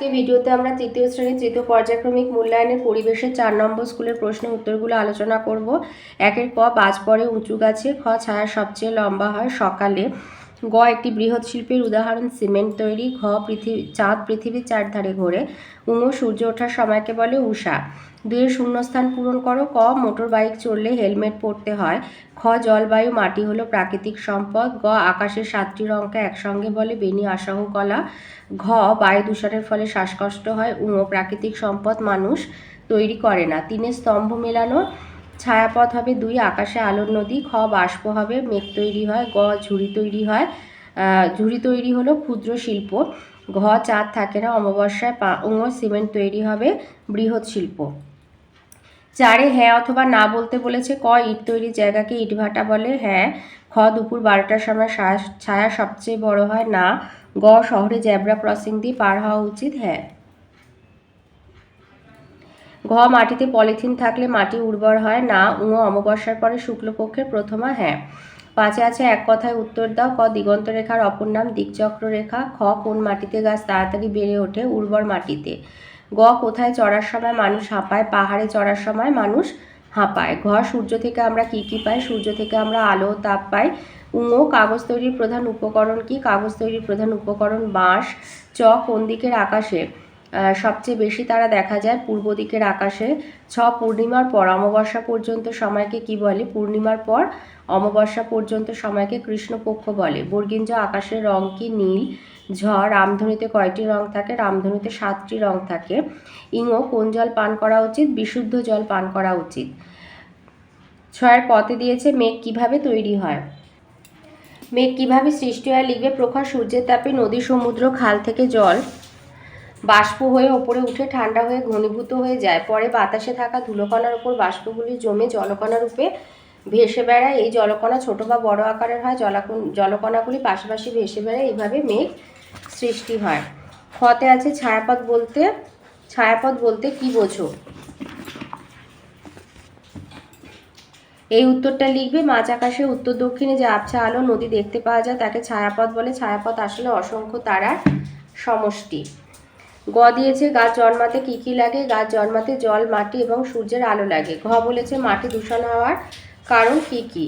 আজকে ভিডিওতে আমরা তৃতীয় শ্রেণির তৃতীয় পর্যায়ক্রমিক মূল্যায়নের পরিবেশে চার নম্বর স্কুলের প্রশ্ন উত্তরগুলো আলোচনা করব। একের ক বাজ পরে উঁচু গাছে, খ ছায়া সবচেয়ে লম্বা হয় সকালে। গ, একটি বৃহৎ শিল্পের উদাহরণ, সিমেন্ট তৈরি, ঘ, পৃথিবী, চাঁদ পৃথিবীর চারধারে ঘোরে উঙো সূর্য ওঠার সময়কে বলে উষা দুয়ের শূন্যস্থান পূরণ করো, ক মোটর বাইক চললে হেলমেট পরতে হয়, খ, জলবায়ু, মাটি হলো প্রাকৃতিক সম্পদ, গ, আকাশের সাতটি রঙকে একসঙ্গে বলে বেনি আসাহ কলা, ঘ, বায়ু দূষণের ফলে শ্বাসকষ্ট হয় উঙ প্রাকৃতিক সম্পদ মানুষ তৈরি করে না। তিনের স্তম্ভ মেলানো ছায়াপথ হবে দুই, আকাশে আলোর নদী, খ, বাষ্প হবে, মেঘ তৈরি হয়, গ, ঝুড়ি তৈরি হয়। ঝুড়ি তৈরি হলো ক্ষুদ্র শিল্প। ঘ, চাঁদ থাকে না অমাবস্যায়, পা উঙ সিমেন্ট তৈরি হবে বৃহৎ শিল্প। চারে হ্যাঁ অথবা না বলতে বলেছে ক, ইট তৈরির জায়গাকে ইটভাটা বলে হ্যাঁ খ, দুপুর বারোটার সময় ছায়া সবচেয়ে বড় হয়, না, গ, শহরে জ্যাবরা ক্রসিং দিয়ে পার হওয়া উচিত হ্যাঁ ঘ, মাটিতে পলিথিন থাকলে মাটি উর্বর হয়, না উঙ অমাবস্যার পরে শুক্লপক্ষের প্রথমা হ্যাঁ। পাঁচে আছে এক কথায় উত্তর দাও, ক দিগন্ত রেখার অপর নাম দিকচক্র রেখা খ, কোন মাটিতে গাছ তাড়াতাড়ি বেড়ে ওঠে উর্বর মাটিতে। গ, কোথায় চড়ার সময় মানুষ হাঁপায়, পাহাড়ে চড়ার সময় মানুষ হাঁপায়। ঘ, সূর্য থেকে আমরা কি কি পাই? সূর্য থেকে আমরা আলো, তাপ পাই। উঙো কাগজ তৈরির প্রধান উপকরণ কি? কাগজ তৈরির প্রধান উপকরণ বাঁশ, চ, কোন দিকের আকাশে? সবচেয়ে বেশি তারা দেখা যায় পূর্ব দিকের আকাশে। ছ, পূর্ণিমার পর অমাবস্যা পর্যন্ত সময়কে কি বলে? পূর্ণিমার পর অমাবস্যা পর্যন্ত সময়কে কৃষ্ণপক্ষ বলে। বর্গিঞ্জ আকাশের রং কি? নীল। ঝ, রামধনুতে কয়টি রং থাকে? রামধনুতে সাতটি রং থাকে। ইঙো, কোন জল পান করা উচিত? বিশুদ্ধ জল পান করা উচিত। ছয়ের পথে দিয়েছে মেঘ কীভাবে তৈরি হয়? মেঘ কীভাবে সৃষ্টি হয়? লিখবে প্রখর সূর্যের তাপে নদী, সমুদ্র, খাল থেকে জল। বাষ্প হয়ে ওপরে উঠে ঠান্ডা হয়ে ঘনীভূত হয়ে যায়। পরে বাতাসে থাকা ধুলোকণার উপর বাষ্পগুলি জমে জলকণা রূপে ভেসে বেড়ায়। এই জলকণা ছোট বা বড় আকারের হয়, জলাকণ, জলকণাগুলি পাশাপাশি ভেসে বেড়ায়। এইভাবে মেঘ সৃষ্টি হয়। খতে আছে ছায়াপথ বলতে ছায়াপথ বলতে কি বোঝো? এই উত্তরটা লিখবে, মাঝ আকাশে, উত্তর দক্ষিণে যে আবছা আলো নদী দেখতে পাওয়া যায়, তাকে ছায়াপথ বলে। ছায়াপথ আসলে অসংখ্য তারার সমষ্টি। গ দিয়েছে গাছ জন্মাতে কি কি লাগে? গাছ জন্মাতে জল, মাটি এবং সূর্যের আলো লাগে। ঘ বলেছে মাটি দূষণ হওয়ার কারণ কি কি?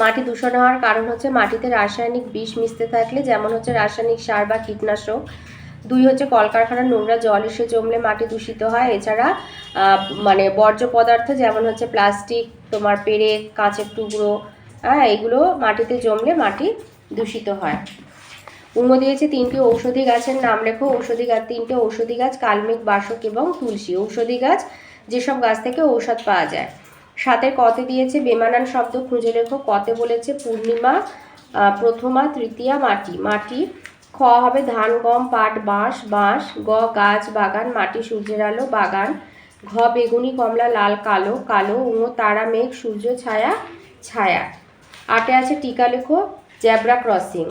মাটি দূষণ হওয়ার কারণ হচ্ছে মাটিতে রাসায়নিক বিষ মিশতে থাকলে, যেমন হচ্ছে রাসায়নিক সার বা কীটনাশক। দুই হচ্ছে কলকারখানার নোংরা জল এসে জমলে মাটি দূষিত হয়। এছাড়া মানে বর্জ্য পদার্থ যেমন হচ্ছে প্লাস্টিক, তোমার পেরেক, কাঁচের টুকরো হ্যাঁ এগুলো মাটিতে জমলে মাটি দূষিত হয়। উঙ্গ দিয়েছে তিনটি ঔষধি গাছের নাম লেখো। ঔষধি গাছ তিনটে ঔষধি গাছ কালমেঘ বাসক এবং তুলসী। ঔষধি গাছ যেসব গাছ থেকে ঔষধ পাওয়া যায়। সাথে কতে দিয়েছে বেমানান শব্দ খুঁজে লেখো। কতে বলেছে পূর্ণিমা প্রথমা, তৃতীয়া, মাটি। মাটি খ হবে ধান, গম, পাট, বাঁশ বাঁশ। গ, গাছ, বাগান, মাটি, সূর্যের আলো, বাগান। ঘ, বেগুনি, কমলা, লাল, কালো কালো উঙো তারা, মেঘ, সূর্য, ছায়া ছায়া। আটে আছে টিকা লেখো জ্যাব্রা ক্রসিং।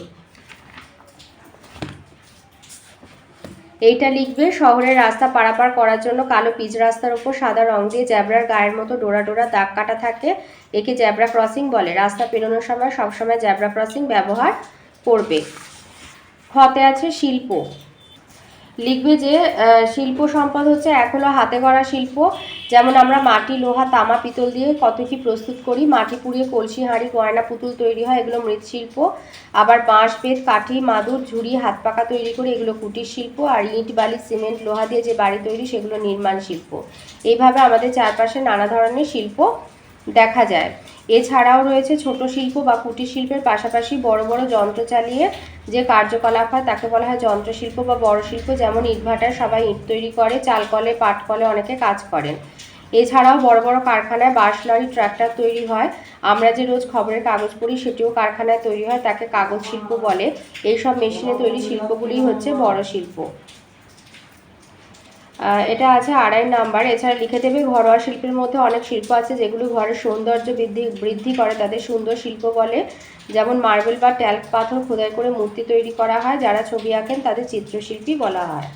এইটা লিখবে, শহরের রাস্তা পারাপার করার জন্য কালো পিচ রাস্তার ওপর সাদা রং দিয়ে জ্যাবরার গায়ের মতো ডোরা ডোরা দাগ কাটা থাকে। একে জ্যাবরা ক্রসিং বলে। রাস্তা পেরোনোর সময় সবসময় জ্যাবরা ক্রসিং ব্যবহার করবে। হতে আছে শিল্প। লিখবে যে শিল্প সম্পদ হচ্ছে এক হলো হাতে গড়া শিল্প। যেমন আমরা মাটি, লোহা, তামা, পিতল দিয়ে কত কি প্রস্তুত করি। মাটি পুড়িয়ে কলসি, হাঁড়ি, গয়না, পুতুল তৈরি হয়, এগুলো মৃৎশিল্প। আবার বাঁশ বেত কাঠি, মাদুর, ঝুড়ি হাত পাকা তৈরি করে, এগুলো কুটির শিল্প। আর ইট, বালি, সিমেন্ট, লোহা দিয়ে যে বাড়ি তৈরি, সেগুলো নির্মাণ শিল্প। এইভাবে আমাদের চারপাশে নানা ধরনের শিল্প দেখা যায়। এছাড়াও রয়েছে ছোট শিল্প বা কুটির শিল্পের পাশাপাশি বড় বড় যন্ত্র চালিয়ে যে কার্যকলাপ হয়, তাকে বলা হয় যন্ত্রশিল্প বা বড় শিল্প। যেমন ইটভাটায় সবাই ইট তৈরি করে, চালকলে, পাটকলে অনেকে কাজ করেন। এছাড়াও বড় বড় কারখানায় বাস লরি, ট্রাক্টর তৈরি হয়। আমরা যে রোজ খবরের কাগজ পড়ি, সেটিও কারখানায় তৈরি হয়, তাকে কাগজ শিল্প বলে। এইসব মেশিনে তৈরি শিল্পগুলি হচ্ছে বড় শিল্প। এটা আছে আড়াই নাম্বার। এছাড়া লিখে দেবে, ঘরোয়া শিল্পের মধ্যে অনেক শিল্প আছে যেগুলো ঘরের সৌন্দর্য বৃদ্ধি বৃদ্ধি করে, তাদের সুন্দর শিল্প বলে। যেমন মার্বেল বা ট্যাল্ক পাথর খোদাই করে মূর্তি তৈরি করা হয়, যারা ছবি আঁকেন তাদের চিত্রশিল্পী বলা হয়।